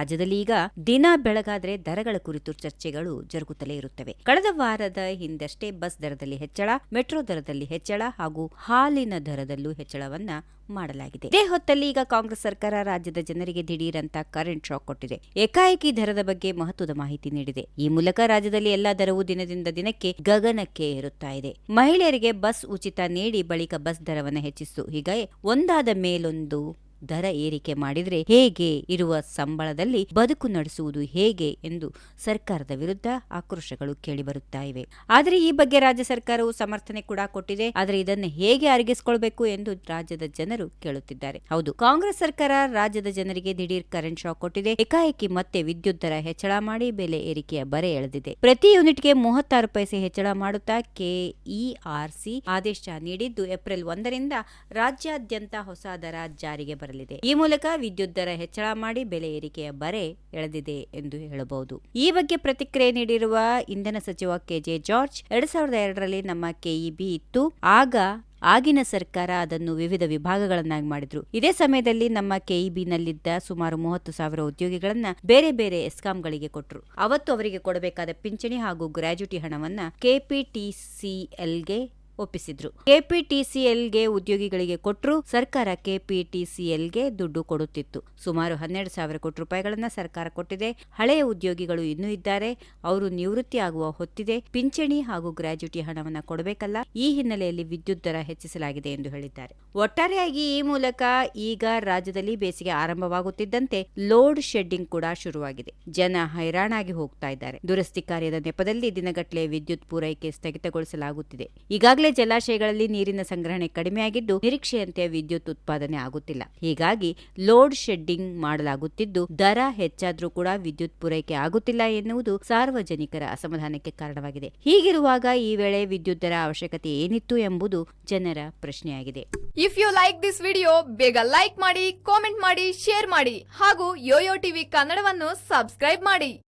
ರಾಜ್ಯದಲ್ಲಿ ಈಗ ದಿನ ಬೆಳಗಾದ್ರೆ ದರಗಳ ಕುರಿತು ಚರ್ಚೆಗಳು ಜರುಗುತ್ತಲೇ ಇರುತ್ತವೆ. ಕಳೆದ ವಾರದ ಹಿಂದಷ್ಟೇ ಬಸ್ ದರದಲ್ಲಿ ಹೆಚ್ಚಳ, ಮೆಟ್ರೋ ದರದಲ್ಲಿ ಹೆಚ್ಚಳ ಹಾಗೂ ಹಾಲಿನ ದರದಲ್ಲೂ ಹೆಚ್ಚಳವನ್ನ ಮಾಡಲಾಗಿದೆ. ಇದೇ ಹೊತ್ತಲ್ಲಿ ಈಗ ಕಾಂಗ್ರೆಸ್ ಸರ್ಕಾರ ರಾಜ್ಯದ ಜನರಿಗೆ ದಿಢೀರಂತ ಕರೆಂಟ್ ಶಾಕ್ ಕೊಟ್ಟಿದೆ. ಏಕಾಏಕಿ ದರದ ಬಗ್ಗೆ ಮಹತ್ವದ ಮಾಹಿತಿ ನೀಡಿದೆ. ಈ ಮೂಲಕ ರಾಜ್ಯದಲ್ಲಿ ಎಲ್ಲಾ ದರವು ದಿನದಿಂದ ದಿನಕ್ಕೆ ಗಗನಕ್ಕೆ ಏರುತ್ತಾ ಇದೆ. ಮಹಿಳೆಯರಿಗೆ ಬಸ್ ಉಚಿತ ನೀಡಿ ಬಳಿಕ ಬಸ್ ದರವನ್ನು ಹೆಚ್ಚಿಸಿತು. ಹೀಗಾಗಿ ಒಂದಾದ ಮೇಲೊಂದು ದರ ಏರಿಕೆ ಮಾಡಿದರೆ ಹೇಗೆ ಇರುವ ಸಂಬಳದಲ್ಲಿ ಬದುಕು ನಡೆಸುವುದು ಹೇಗೆ ಎಂದು ಸರ್ಕಾರದ ವಿರುದ್ಧ ಆಕ್ರೋಶಗಳು ಕೇಳಿಬರುತ್ತಾ ಇವೆ. ಆದರೆ ಈ ಬಗ್ಗೆ ರಾಜ್ಯ ಸರ್ಕಾರವು ಸಮರ್ಥನೆ ಕೂಡ ಕೊಟ್ಟಿದೆ. ಆದರೆ ಇದನ್ನು ಹೇಗೆ ಅರಿಗಿಸಿಕೊಳ್ಬೇಕು ಎಂದು ರಾಜ್ಯದ ಜನರು ಕೇಳುತ್ತಿದ್ದಾರೆ. ಹೌದು, ಕಾಂಗ್ರೆಸ್ ಸರ್ಕಾರ ರಾಜ್ಯದ ಜನರಿಗೆ ದಿಢೀರ್ ಕರೆಂಟ್ ಶಾಕ್ ಕೊಟ್ಟಿದೆ. ಏಕಾಏಕಿ ಮತ್ತೆ ವಿದ್ಯುತ್ ದರ ಹೆಚ್ಚಳ ಮಾಡಿ ಬೆಲೆ ಏರಿಕೆಯ ಬರೆ ಎಳೆದಿದೆ. ಪ್ರತಿ ಯೂನಿಟ್ಗೆ ಮೂವತ್ತಾರು ಪೈಸೆ ಹೆಚ್ಚಳ ಮಾಡುತ್ತಾ ಕೆಇಆರ್ಸಿ ಆದೇಶ ನೀಡಿದ್ದು ಏಪ್ರಿಲ್ ಒಂದರಿಂದ ರಾಜ್ಯಾದ್ಯಂತ ಹೊಸ ದರ ಜಾರಿಗೆ ಬರಲಿದೆ. ಈ ಮೂಲಕ ವಿದ್ಯುತ್ ದರ ಹೆಚ್ಚಳ ಮಾಡಿ ಬೆಲೆ ಏರಿಕೆಯ ಬರೆ ಎಳೆದಿದೆ ಎಂದು ಹೇಳಬಹುದು. ಈ ಬಗ್ಗೆ ಪ್ರತಿಕ್ರಿಯೆ ನೀಡಿರುವ ಇಂಧನ ಸಚಿವ ಕೆಜೆ ಜಾರ್ಜ್, ಎರಡ್ ಸಾವಿರದ ಎರಡರಲ್ಲಿ ನಮ್ಮ ಕೆಇಬಿ ಇತ್ತು. ಆಗ ಆಗಿನ ಸರ್ಕಾರ ಅದನ್ನು ವಿವಿಧ ವಿಭಾಗಗಳನ್ನಾಗಿ ಮಾಡಿದ್ರು. ಇದೇ ಸಮಯದಲ್ಲಿ ನಮ್ಮ ಕೆಇಬಿನಲ್ಲಿದ್ದ ಸುಮಾರು ಮೂವತ್ತು ಸಾವಿರ ಉದ್ಯೋಗಿಗಳನ್ನ ಬೇರೆ ಬೇರೆ ಎಸ್ಕಾಂಗಳಿಗೆ ಕೊಟ್ಟರು ಅವತ್ತು ಅವರಿಗೆ ಕೊಡಬೇಕಾದ ಪಿಂಚಣಿ ಹಾಗೂ ಗ್ರಾಜ್ಯುಟಿ ಹಣವನ್ನ ಕೆಪಿಟಿಸಿಎಲ್ಗೆ ಒಪ್ಪಿಸಿದ್ರು. ಕೆಪಿಟಿಸಿಎಲ್ಗೆ ಉದ್ಯೋಗಿಗಳಿಗೆ ಕೊಟ್ಟರು ಸರ್ಕಾರ ಕೆಪಿಟಿಸಿಎಲ್ಗೆ ದುಡ್ಡು ಕೊಡುತ್ತಿತ್ತು. ಸುಮಾರು ಹನ್ನೆರಡು ಸಾವಿರ ಕೋಟಿ ರೂಪಾಯಿಗಳನ್ನ ಸರ್ಕಾರ ಕೊಟ್ಟಿದೆ. ಹಳೆಯ ಉದ್ಯೋಗಿಗಳು ಇನ್ನೂ ಇದ್ದಾರೆ. ಅವರು ನಿವೃತ್ತಿ ಆಗುವ ಹೊತ್ತಿದೆ. ಪಿಂಚಣಿ ಹಾಗೂ ಗ್ರಾಜ್ಯುಟಿ ಹಣವನ್ನ ಕೊಡಬೇಕಲ್ಲ. ಈ ಹಿನ್ನೆಲೆಯಲ್ಲಿ ವಿದ್ಯುತ್ ದರ ಹೆಚ್ಚಿಸಲಾಗಿದೆ ಎಂದು ಹೇಳಿದ್ದಾರೆ. ಒಟ್ಟಾರೆಯಾಗಿ ಈ ಮೂಲಕ ಈಗ ರಾಜ್ಯದಲ್ಲಿ ಬೇಸಿಗೆ ಆರಂಭವಾಗುತ್ತಿದ್ದಂತೆ ಲೋಡ್ ಶೆಡ್ಡಿಂಗ್ ಕೂಡ ಶುರುವಾಗಿದೆ. ಜನ ಹೈರಾಣಾಗಿ ಹೋಗ್ತಾ ಇದ್ದಾರೆ. ದುರಸ್ತಿ ಕಾರ್ಯದ ನೆಪದಲ್ಲಿ ದಿನಗಟ್ಟಲೆ ವಿದ್ಯುತ್ ಪೂರೈಕೆ ಸ್ಥಗಿತಗೊಳಿಸಲಾಗುತ್ತಿದೆ. ಈಗಾಗಲೇ ಜಲಾಶಯಗಳಲ್ಲಿ ನೀರಿನ ಸಂಗ್ರಹಣೆ ಕಡಿಮೆಯಾಗಿದ್ದು ನಿರೀಕ್ಷೆಯಂತೆ ವಿದ್ಯುತ್ ಉತ್ಪಾದನೆ ಆಗುತ್ತಿಲ್ಲ. ಹೀಗಾಗಿ ಲೋಡ್ ಶೆಡ್ಡಿಂಗ್ ಮಾಡಲಾಗುತ್ತಿದ್ದು, ದರ ಹೆಚ್ಚಾದರೂ ಕೂಡ ವಿದ್ಯುತ್ ಪೂರೈಕೆ ಆಗುತ್ತಿಲ್ಲ ಎನ್ನುವುದು ಸಾರ್ವಜನಿಕರ ಅಸಮಾಧಾನಕ್ಕೆ ಕಾರಣವಾಗಿದೆ. ಹೀಗಿರುವಾಗ ಈ ವೇಳೆ ವಿದ್ಯುತ್ ದರ ಅವಶ್ಯಕತೆ ಏನಿತ್ತು ಎಂಬುದು ಜನರ ಪ್ರಶ್ನೆಯಾಗಿದೆ. If you like this video ಬೇಗ ಲೈಕ್ ಮಾಡಿ ಕಾಮೆಂಟ್ ಮಾಡಿ ಶೇರ್ ಮಾಡಿ ಹಾಗೂ ಯೋಯೋ ಟಿವಿ ಕನ್ನಡವನ್ನು ಸಬ್ಸ್ಕ್ರೈಬ್ ಮಾಡಿ.